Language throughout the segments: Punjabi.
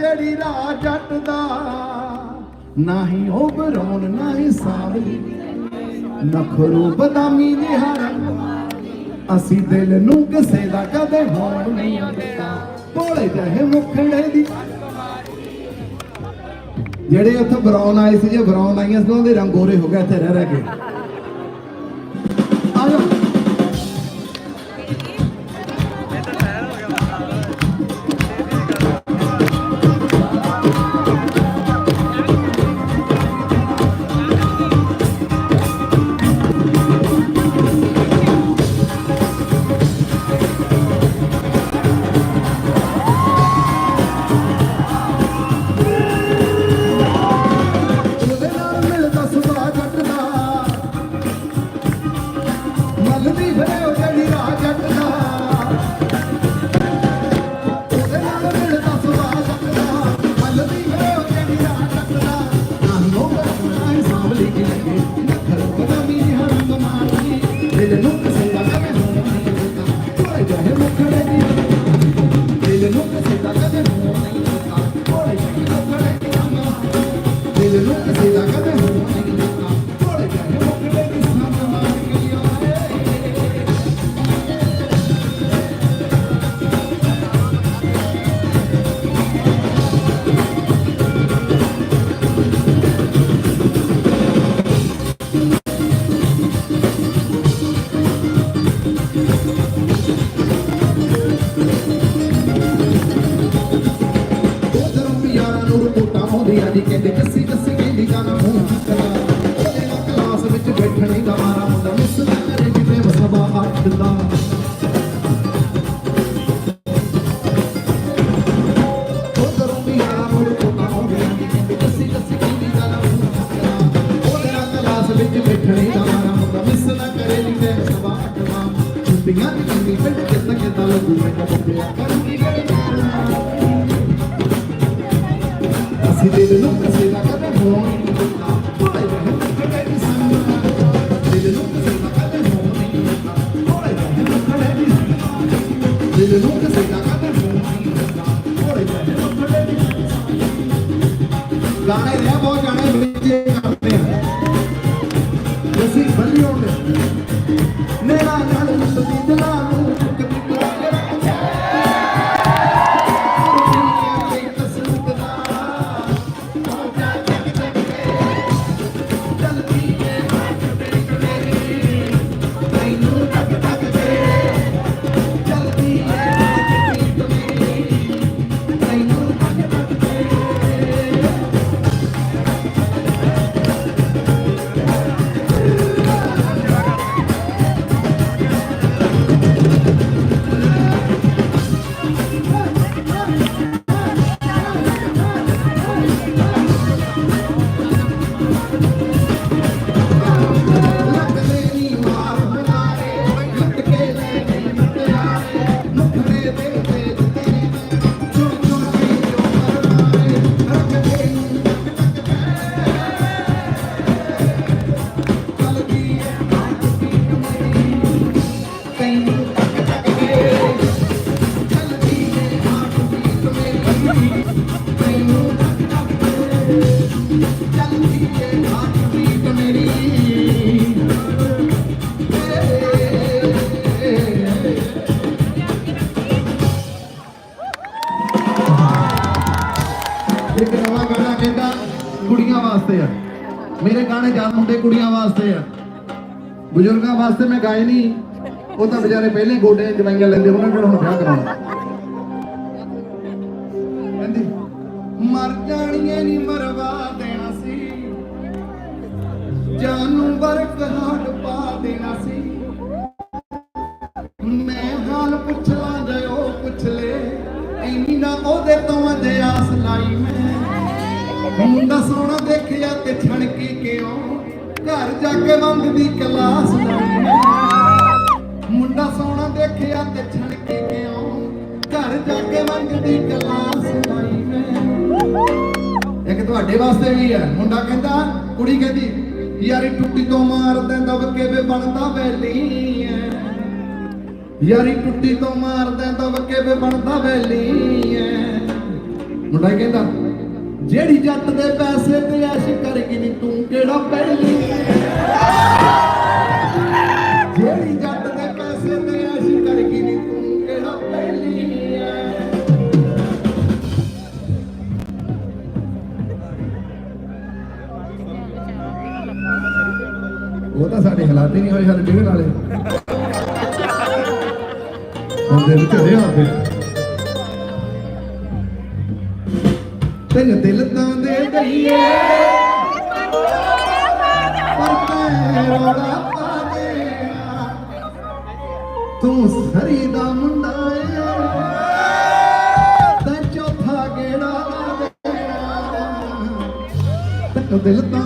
ਜਿਹੜੀ ਰਾਹ ਜੱਟ ਦਾ ਨਾ ਹੀ ਉਹ ਬਰੌਨ ਨਾ ਹੀ ਸਾਵਲੀ ਨਖਰੂ ਬਦਾਮੀ ਨਿਹਾਰਾ ਅਸੀਂ ਦਿਲ ਨੂੰ ਕਿਸੇ ਦਾ ਕਦੇ ਹੋਣ ਨਹੀਂ ਦਿੱਤਾ। ਭੋਲੇ ਜਿਹੇ ਮੁਖੜੇ ਦੀ। ਜਿਹੜੇ ਉੱਥੇ ਬਰਾਉਨ ਆਏ ਸੀ, ਜੇ ਬਰਾਉਨ ਆਈਆਂ ਸੀ, ਉਹਨਾਂ ਦੇ ਰੰਗ ਗੋਰੇ ਹੋ ਗਏ, ਇੱਥੇ ਰਹਿ ਰਹਿ ਕੇ। ਵਾਸਤੇ ਆ। ਮੇਰੇ ਗਾਣੇ ਜ਼ਿਆਦਾ ਮੁੰਡੇ ਕੁੜੀਆਂ ਵਾਸਤੇ ਆ। ਬਜ਼ੁਰਗਾਂ ਵਾਸਤੇ ਮੈਂ ਗਾਏ ਨਹੀਂ। ਉਹ ਤਾਂ ਵਿਚਾਰੇ ਪਹਿਲੇ ਗੋਡੇ ਦਵਾਈਆਂ ਲੈਂਦੇ ਉਹਨਾਂ ਕੋਲ ਹੁਣ ਵਿਆਹ ਕਰਾਉਣਾ। ਕਹਿੰਦੀ, ਮਰ ਜਾਣੀਏ ਨਹੀਂ ਮਰਵਾ ਦੇਣਾ ਸੀ। ਜਾਨੂੰ ਵਰਕ ਹਾਟ ਪਾ ਦੇਣਾ ਸੀ। ਮੈਂ ਹਾਲ ਪੁੱਛ ਲਾਂ ਜੇ ਉਹ ਪੁੱਛ ਲੈ। ਐਨੀ ਨਾ ਉਹਦੇ ਤੋਂ ਅਜੇ ਆਸ ਲਾਈ ਮੈਂ। ਮੁੰਡਾ ਸੋਹਣਾ ਦੇਖਿਆ ਤੇ ਛਣਕੀ ਕਿਉਂ? ਘਰ ਜਾ ਕੇ ਮੰਗਦੀ ਕਲਾਸ ਲਾਈ ਮੁੰਡਾ। ਸੋਹਣਾ ਦੇਖਿਆ ਤੇ ਛਣਕੀ ਕਿਉਂ? ਘਰ ਜਾ ਕੇ ਮੰਗਦੀ ਕਲਾਸ ਲਾਈ ਮੈਂ ਇੱਕ ਤੁਹਾਡੇ ਵਾਸਤੇ ਵੀ ਹੈ। ਮੁੰਡਾ ਕਹਿੰਦਾ, ਕੁੜੀ ਕਹਿੰਦੀ, ਯਾਰੀ ਟੁੱਟੀ ਤੋਂ ਮਾਰਦੇ ਦਬਕੇ ਵੇ ਬਣਦਾ ਵੈਲੀ ਐ ਯਾਰੀ ਟੁੱਟੀ ਤੋਂ ਮਾਰਦੇ ਦਬਕੇ ਵੇ ਬਣਦਾ ਵੈਲੀ ਐ ਮੁੰਡਾ ਕਹਿੰਦਾ ਜਿਹੜੀ ਜੱਟ ਦੇ ਪੈਸੇ ਤੇ ਐਸ਼ ਕਰਗੀ ਨੀ ਤੂੰ ਕਿਹੜਾ ਪਹਿਲੀ ਜਿਹੜੀ ਜੱਟ ਦੇ ਪੈਸੇ ਤੇ ਐਸ਼ ਕਰਗੀ ਨੀ ਤੂੰ ਕਿਹੜਾ ਪਹਿਲੀ ਉਹ ਤਾਂ ਸਾਡੇ ਹਾਲਾਤ ਹੀ ਨਹੀਂ ਹੋਏ ਸਾਡੇ ਡਿਗਣ ਵਾਲੇ। ਹੁੰਦੇ ਵਿੱਚ ਹਰੇ ਆਪੇ ਤੈਨੂੰ ਦਿਲ ਤਾਂ ਦੇ ਦਈਏ। ਪਰ ਤੈ ਰੋੜਾ ਪਾ ਦੇ ਤੂੰ ਸਰੀ ਦਾ ਮੁੰਡਾ ਏ। ਤੈਂ ਚੌਥਾ ਗੇੜਾ ਲਾ ਦੇ ਤੈਨੂੰ ਦਿਲ ਤਾਂ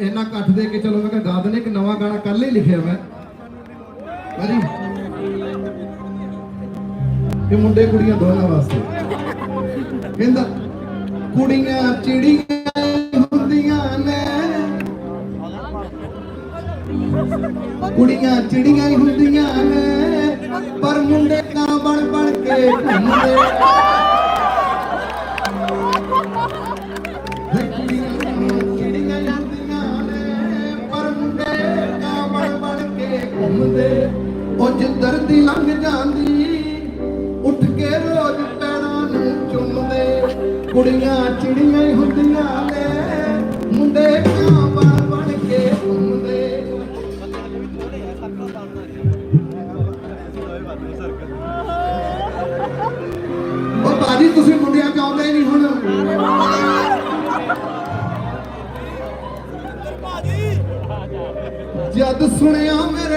ਇੰਨਾ ਇਕੱਠ ਦੇ ਕੇ ਚਲੋ, ਮੈਂ ਕਿਹਾ ਗਾ ਦਨੇ ਇੱਕ ਨਵਾਂ ਗਾਣਾ ਕੱਲ ਹੀ ਲਿਖਿਆ ਮੈਂ ਭਾਜੀ, ਇਹ ਮੁੰਡੇ ਕੁੜੀਆਂ ਦੋਨਾਂ ਵਾਸਤੇ। ਕਹਿੰਦਾ, ਕੁੜੀਆਂ ਚਿੜੀਆਂ ਹੁੰਦੀਆਂ ਨੇ। ਕੁੜੀਆਂ ਚਿੜੀਆਂ ਹੀ ਹੁੰਦੀਆਂ ਨੇ। ਪਰ ਮੁੰਡੇ ਕਾਂ ਬਣ ਬਣ ਕੇ ਘੁੰਮਦੇ। ਘੁੰਮਦੇ ਉਹ ਜਿੱਧਰ ਦੀ ਲੰਘ ਜਾਂਦੀ, ਉੱਠ ਕੇ ਰੋਜ਼ ਪੈਰਾਂ ਨੂੰ ਚੁੰਮਦੇ। ਕੁੜੀਆਂ ਚਿੜੀਆਂ ਹੀ ਹੁੰਦੀਆਂ ਨੇ, ਮੁੰਡੇ ਕਾਂ ਬਣ ਬਣ ਕੇ ਘੁੰਮਦੇ। ਉਹ ਬਾਜੀ ਤੁਸੀਂ ਮੁੰਡਿਆਂ ਚ ਆਉਂਦੇ ਨਹੀਂ ਹੁਣ? ਜਦ ਸੁਣਿਆ ਮੇਰੇ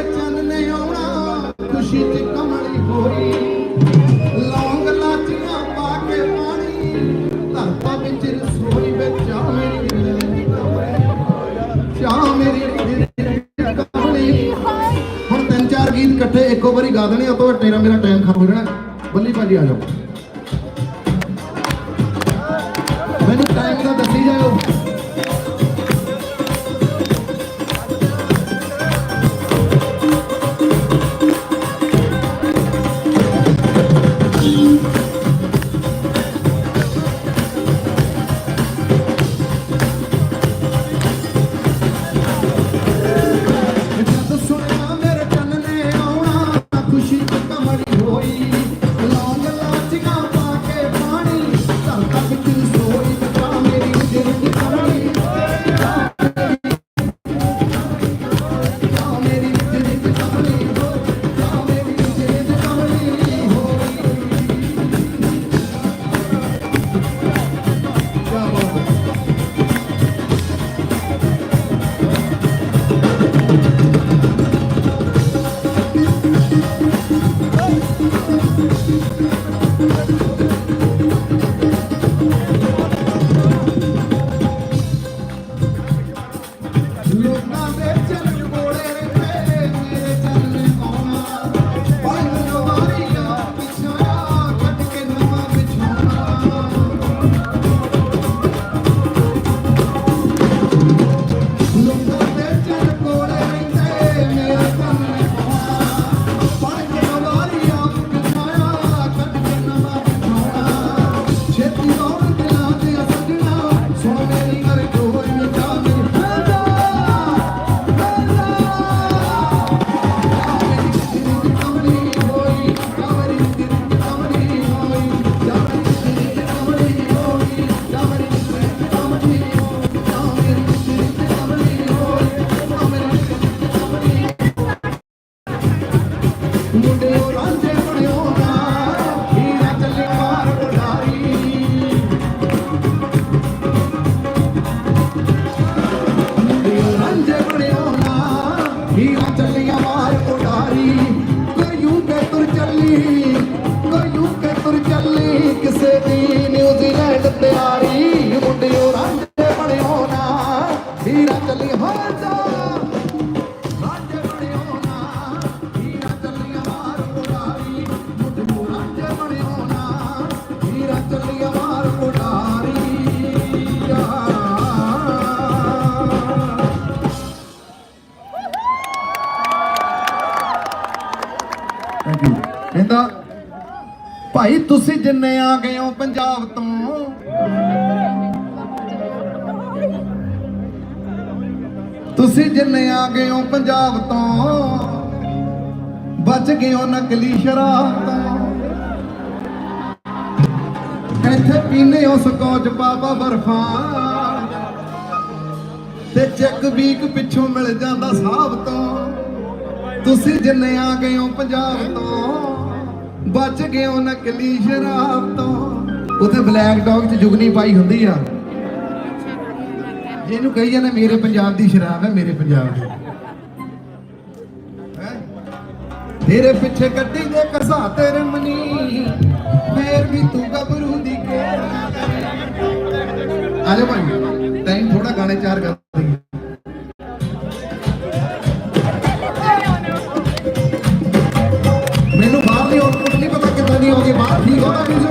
ਗੀਤ ਇਕੱਠੇ ਇੱਕੋ ਵਾਰੀ ਗਾ ਦੇਣੇ ਉਹ ਤੋਂ ਬਾਅਦ ਤੇਰਾ ਮੇਰਾ ਟਾਈਮ ਖਰਾਬ ਹੋ ਜਾਣਾ। ਬੱਲੀ ਭਾਜੀ ਆ ਜਾਓ। ਕਹਿੰਦਾ ਭਾਈ ਤੁਸੀਂ ਜਿੰਨੇ ਆ ਗਏ ਹੋ ਪੰਜਾਬ ਤੋਂ ਤੁਸੀਂ ਜਿੰਨੇ ਆ ਗਏ ਹੋ ਪੰਜਾਬ ਤੋਂ, ਬਚ ਗਏ ਹੋ ਨਕਲੀ ਸ਼ਰਾਬ ਤੋਂ। ਇੱਥੇ ਪੀਨੇ ਹੋ ਸਕੋਚ ਬਾਬਾ ਬਰਫਾਂ। ਤੇ ਚੱਕ ਵੀਕ ਪਿੱਛੋਂ ਮਿਲ ਜਾਂਦਾ ਸਾਹਬ ਤੋਂ। ਤੁਸੀਂ ਜਿੰਨੇ ਆ ਗਏ ਹੋ ਪੰਜਾਬ ਤੋਂ, ਬਚ ਗਏ ਹੋ ਨਕਲੀ ਸ਼ਰਾਬ ਤੋਂ। ਉਥੇ ਬਲੈਕ ਡੌਗ ਚ ਜੁਗਨੀ ਪਾਈ ਹੁੰਦੀ ਆ। ਜਿਹਨੂੰ ਕਹੀ ਜਾਂਦੇ, ਮੇਰੇ ਪੰਜਾਬ ਦੀ ਸ਼ਰਾਬ ਹੈ, ਮੇਰੇ ਪੰਜਾਬ ਦੀ। ਤੇਰੇ ਪਿੱਛੇ ਗੱਡੀ ਦੇ ਕਸਾ ਤੇਰੇ ਮਨੀ। ਫੇਰ ਵੀ ਤੂੰ ਗੱਭਰੂ ਦੀ ਕੇਰ। ਆ ਜਾ ਭਾਈ ਟਾਈਮ ਥੋੜਾ ਗਾਣੇ ਚਾਰ ਕਰ ਮੈਨੂੰ ਬਾਹਰ ਦੀ ਆਉਟਪੁੱਟ ਨਹੀਂ ਪਤਾ ਕਿੱਦਾਂ ਦੀ ਆਉਂਦੀ ਬਾਹਰ ਠੀਕ ਹੋਣਾ ਮਿਊਜ਼ਿਕ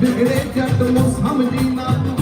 ਵਿਗੜੇ ਬਿਗੜੇ ਜੱਟ ਨੂੰ ਸਮਝੀ ਨਾ ਤੂੰ।